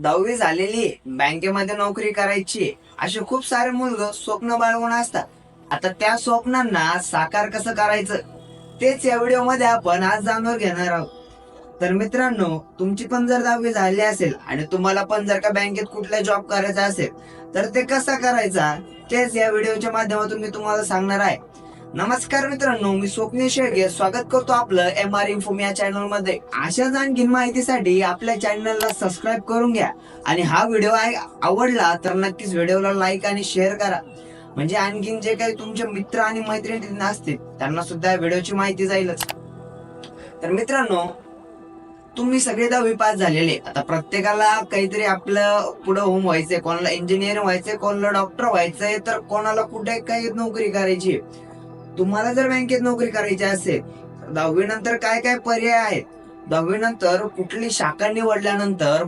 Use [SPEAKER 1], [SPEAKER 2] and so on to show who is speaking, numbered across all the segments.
[SPEAKER 1] दहावी झालेली आहे, बँकेमध्ये नोकरी करायची असे खूप सारे मुलग स्वप्न बाळगून असतात. आता त्या स्वप्नांना साकार कसं करायचं? तेच या व्हिडिओमध्ये आपण आज जाणून घेणार आहोत. तर मित्रांनो तुमची पण जर दहावी झाली असेल आणि तुम्हाला पण जर का बँकेत कुठला जॉब करायचा असेल तर ते कसा करायचा? तेच या व्हिडिओच्या माध्यमातून मी तुम्हाला सांगणार आहे. नमस्कार मित्रांनो मी स्वप्नील शेळगे स्वागत करतो आपलं एम आर इन्फोम या चॅनलमध्ये. अशाच आणखीन माहितीसाठी आपल्या चॅनलला सबस्क्राईब करून घ्या. आणि हा व्हिडिओ आवडला तर नक्कीच व्हिडिओला लाईक आणि शेअर करा. म्हणजे आणखीन जे काही तुमचे मित्र आणि मैत्रिणी असतील त्यांना सुद्धा व्हिडिओची माहिती जाईलच. तर मित्रांनो तुम्ही सगळे दहावी पास झालेले. आता प्रत्येकाला काहीतरी आपलं पुढे होम व्हायचंय. कोणाला इंजिनियर व्हायचंय कोणाला डॉक्टर व्हायचंय तर कोणाला कुठे काही नोकरी करायची तुम्हाला जर बँकेत नोकरी करायची असेल तर दहावी नंतर काय काय पर्याय आहेत? दहावी नंतर कुठली शाखा निवडल्यानंतर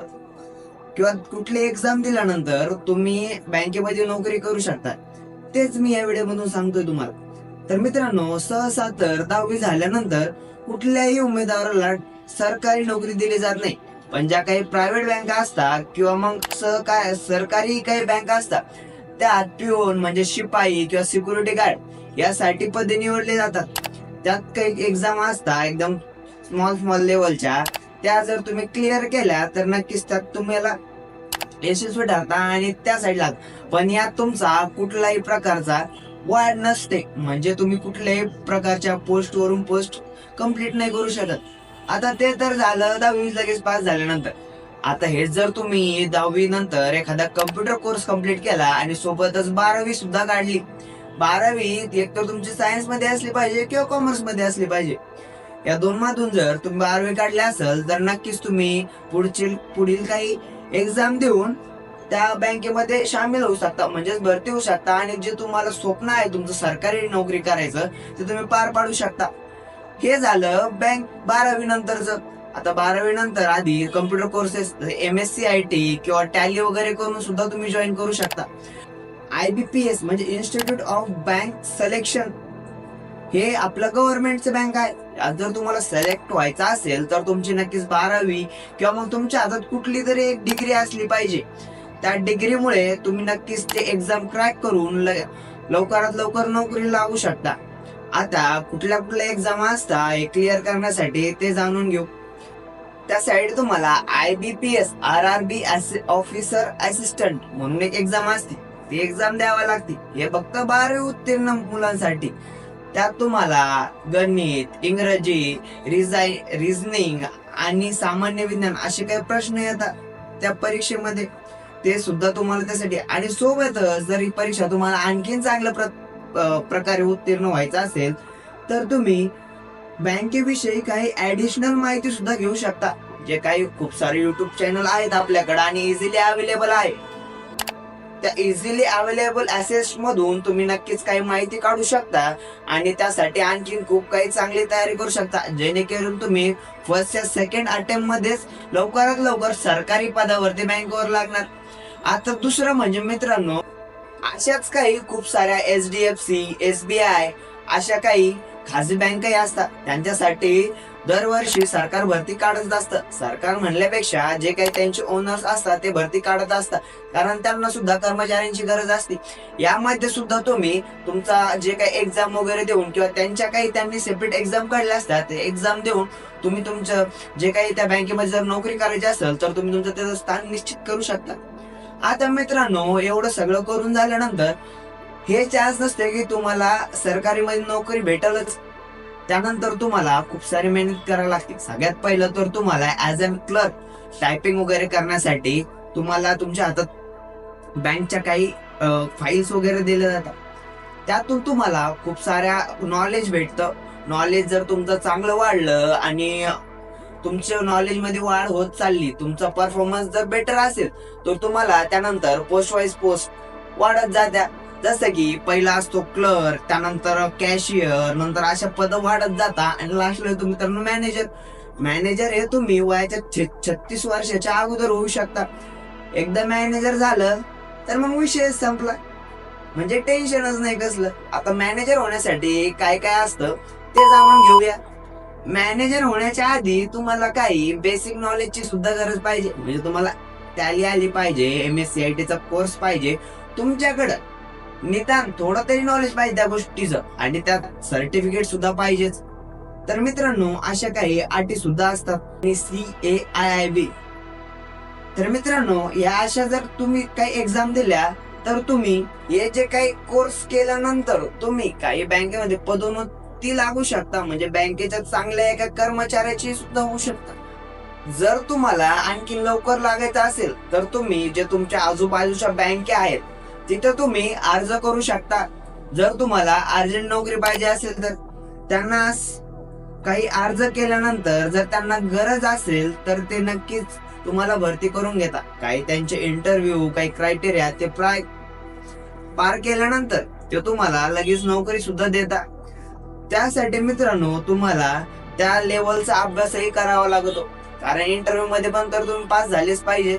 [SPEAKER 1] किंवा कुठली एक्झाम दिल्यानंतर तुम्ही बँकेमध्ये नोकरी करू शकता. तेच मी या व्हिडिओमधून सांगतोय तुम्हाला. तर मित्रांनो सहसा तर दहावी झाल्यानंतर कुठल्याही उमेदवाराला सरकारी नोकरी दिली जात नाही. पण ज्या काही प्रायव्हेट बँका असतात किंवा मग सहकार सरकारी काही बँका असतात त्यात पिऊन म्हणजे शिपाई किंवा सिक्युरिटी गार्ड यासाठी पदे निवडले जातात. त्यात काही एक्झाम असतात एकदम स्मॉल स्मॉल लेवलच्या त्या जर तुम्ही क्लिअर केल्या तर नक्कीच त्यात तुम्हाला यशस्वी ठरता आणि त्या साईडला पण यात तुमचा कुठलाही प्रकारचा वाढ नसते. म्हणजे तुम्ही कुठल्याही प्रकारच्या पोस्ट वरून पोस्ट कंप्लीट नाही करू शकत. आता ते तर झालं दहावी लगेच पास झाल्यानंतर. आता हेच जर तुम्ही दहावी नंतर एखादा कम्प्युटर कोर्स कंप्लीट केला आणि सोबतच बारावी सुद्धा काढली बारावी एक तर तुमची सायन्समध्ये असली पाहिजे किंवा कॉमर्समध्ये असली पाहिजे. या दोन मधून जर तुम्ही बारावी काढले असेल तर नक्कीच तुम्ही पुढची पुढील काही एक्झाम देऊन त्या बँकेमध्ये सामील होऊ शकता. म्हणजेच भरती होऊ शकता आणि जे तुम्हाला स्वप्न आहे तुमचं सरकारी नोकरी करायचं ते तुम्ही पार पाडू शकता. हे झालं बँक बारावी नंतरच. आता बारावी नंतर आधी computer courses M S C I T किंवा टॅली वगैरे करून सुद्धा तुम्ही जॉईन करू शकता. आय बी पी एस म्हणजे इन्स्टिट्यूट ऑफ बँक सिलेक्शन हे आपलं गव्हर्नमेंटचं बँक आहे. जर तुम्हाला सिलेक्ट व्हायचं असेल तर तुमची नक्कीच बारावी किंवा मग तुमच्या हातात कुठली तरी एक डिग्री असली पाहिजे. त्या डिग्रीमुळे तुम्ही नक्कीच ते एक्झाम क्रॅक करून ल- लवकरात लवकर नोकरी लागू शकता. आता कुठल्या कुठल्या एक्झाम असता हे क्लिअर करण्यासाठी ते जाणून घेऊ. त्यासाठी तुम्हाला I B P S R R B officer assistant म्हणून एक एक्झाम असते. ती एक्झाम द्यावा लागते. हे फक्त बारावी उत्तीर्ण मुलांसाठी. त्यात तुम्हाला गणित इंग्रजी रिझाय रिझनिंग आणि सामान्य विज्ञान असे काही प्रश्न येतात त्या परीक्षेमध्ये. ते सुद्धा तुम्हाला त्यासाठी. आणि सोबतच जर ही परीक्षा तुम्हाला आणखीन चांगल्या प्र- प्रकारे उत्तीर्ण व्हायचं असेल तर तुम्ही बँकेविषयी काही ऍडिशनल माहिती सुद्धा घेऊ शकता. जे काही खूप सारे युट्यूब चॅनल आहेत आपल्याकडे आणि इझिली अवेलेबल आहे. त्या इझिली अवेलेबल ऍसेस मधून तुम्ही नक्कीच काही माहिती काढू शकता आणि त्यासाठी आणखीन खूप काही चांगली तयारी करू शकता. जेणेकरून तुम्ही फर्स्ट या सेकंड अटेम्प्ट मध्येच लवकरात लवकर सरकारी पदावरती बँकेवर लागणार. आता दुसरं म्हणजे मित्रांनो अशाच काही खूप साऱ्या H D F C S B I अशा काही खाजगी बँकाही असतात. त्यांच्यासाठी दरवर्षी सरकार भरती काढत असतं. सरकार म्हणल्यापेक्षा जे काही त्यांचे ओनर्स असतात ते भरती काढत असतात. कारण त्यांना सुद्धा कर्मचाऱ्यांची गरज असते. यामध्ये सुद्धा तुम्ही तुमचा जे काही एक्झाम वगैरे देऊन किंवा त्यांच्या काही त्यांनी सेपरेट एक्झाम काढल्या असतात ते एक्झाम देऊन तुम्ही तुमचं जे काही त्या बँकेमध्ये जर नोकरी करायची असेल तर तुम्ही तुमचं त्याचं स्थान निश्चित करू शकता. आता मित्रांनो एवढं सगळं करून झाल्यानंतर हे चान्स नसते की तुम्हाला सरकारी मध्ये नोकरी भेटलच. त्यानंतर तुम्हाला खूप सारी मेहनत करावी लागते सगळ्यात पहिलं तर तुम्हाला ऍज अ क्लर्क टायपिंग वगैरे करण्यासाठी तुम्हाला तुमच्या हातात बँकच्या काही फाईल्स वगैरे दिल्या जातात. त्यातून तुम्हाला खूप साऱ्या नॉलेज भेटतं. नॉलेज जर तुमचं चांगलं वाढलं आणि तुमच्या नॉलेजमध्ये वाढ होत चालली तुमचा परफॉर्मन्स जर बेटर असेल तर तुम्हाला त्यानंतर पोस्ट वाईज पोस्ट वाढत जात्या. जसं की पहिला असतो क्लर्क त्यानंतर कॅशियर नंतर अशा पद वाढत जाता आणि लास्टला येतो मित्रांनो मॅनेजर मॅनेजर हे तुम्ही वयाच्या छ- छत्तीस वर्षाच्या अगोदर होऊ शकता. एकदा मॅनेजर झालं तर मग विषय संपला. म्हणजे टेन्शनच नाही कसलं. आता मॅनेजर होण्यासाठी काय काय असतं ते जाणून घेऊया. मॅनेजर होण्याच्या आधी तुम्हाला काही बेसिक नॉलेजची सुद्धा गरज पाहिजे. म्हणजे तुम्हाला टॅली आली पाहिजे एम एस सी आय टीचा कोर्स पाहिजे. तुमच्याकडं निदान थोडं तरी नॉलेज पाहिजे त्या गोष्टीचं. आणि त्यात सर्टिफिकेट सुद्धा पाहिजेच. तर मित्रांनो अशा काही अटी सुद्धा असतात. C A I I B तर मित्रांनो या अशा जर तुम्ही काही एक्झाम दिल्या तर तुम्ही हे जे काही कोर्स केल्यानंतर तुम्ही काही बँकेमध्ये पदोन्नती लागू शकता. म्हणजे बँकेच्या चांगल्या एका कर्मचाऱ्याची सुद्धा होऊ शकता. जर तुम्हाला आणखी लवकर लागायचं असेल तर तुम्ही जे तुमच्या आजूबाजूच्या बँके आहेत तिथे तुम्ही अर्ज करू शकता. जर तुम्हाला अर्जंट नोकरी पाहिजे असेल तर त्यांना काही अर्ज केल्यानंतर जर त्यांना गरज असेल तर ते नक्कीच तुम्हाला भरती करून घेतात. काही त्यांचे इंटरव्ह्यू काही क्रायटेरिया ते प्राय पार केल्यानंतर ते तुम्हाला लगेच नोकरी सुद्धा देतात. त्यासाठी मित्रांनो तुम्हाला त्या लेवलचा अभ्यासही करावा लागतो. कारण इंटरव्ह्यू मध्ये पण तर तुम्ही पास झालेच पाहिजे.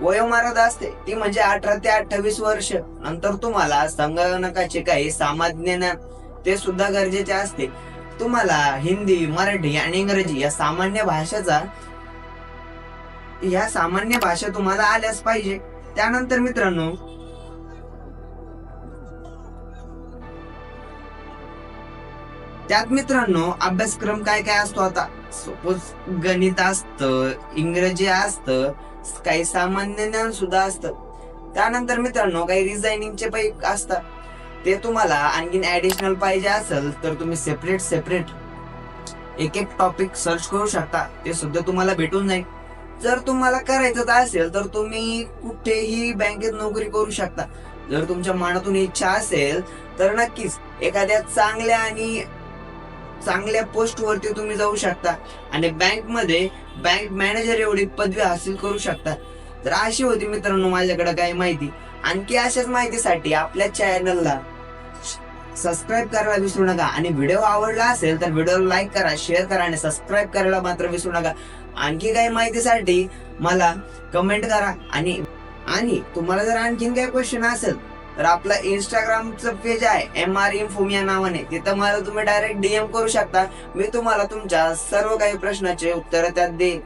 [SPEAKER 1] वयोमर्यादा असते. ती म्हणजे अठरा ते अठ्ठावीस वर्ष. नंतर तुम्हाला संगणकाचे काही सामान्य ज्ञान ते सुद्धा गरजेचे असते. तुम्हाला हिंदी मराठी आणि इंग्रजी या सामान्य भाषेचा या सामान्य भाषा तुम्हाला आल्याच पाहिजे. त्यानंतर मित्रांनो त्यात मित्रांनो अभ्यासक्रम काय काय असतो आता? सपोज गणित असतं इंग्रजी असतं काही सामान्य ज्ञान सुद्धा असतं. त्यानंतर मित्रांनो काही रिझायनिंगचे पैक असतात ते तुम्हाला आणखीन ऍडिशनल पाहिजे असेल तर तुम्ही सेपरेट सेपरेट एक एक टॉपिक सर्च करू शकता. ते सुद्धा तुम्हाला भेटून जाईल. जर तुम्हाला करायचं असेल तर तुम्ही कुठेही बँकेत नोकरी करू शकता. जर तुमच्या मनातून इच्छा असेल तर नक्कीच एखाद्या चांगल्या आणि चांगल्या पोस्ट वरती तुम्ही जाऊ शकता. आणि बँकमध्ये बँक मॅनेजर एवढी पदवी हासिल करू शकता. तर अशी होती मित्रांनो माझ्याकडे काही माहिती. आणखी अशाच माहितीसाठी आपल्या चॅनलला सबस्क्राईब करायला विसरू नका. आणि व्हिडिओ आवडला असेल तर व्हिडिओला लाईक करा शेअर करा आणि सबस्क्राईब करायला मात्र विसरू नका. आणखी काही माहितीसाठी मला कमेंट करा. आणि आणि तुम्हाला जर आणखीन काही क्वेश्चन असेल तर आपलं इंस्टाग्रामचं पेज आहे एम आर इन्फोम या नावाने. तिथं मला तुम्ही डायरेक्ट डीएम करू शकता. मी तुम्हाला तुमच्या सर्व काही प्रश्नाचे उत्तर त्यात देईन.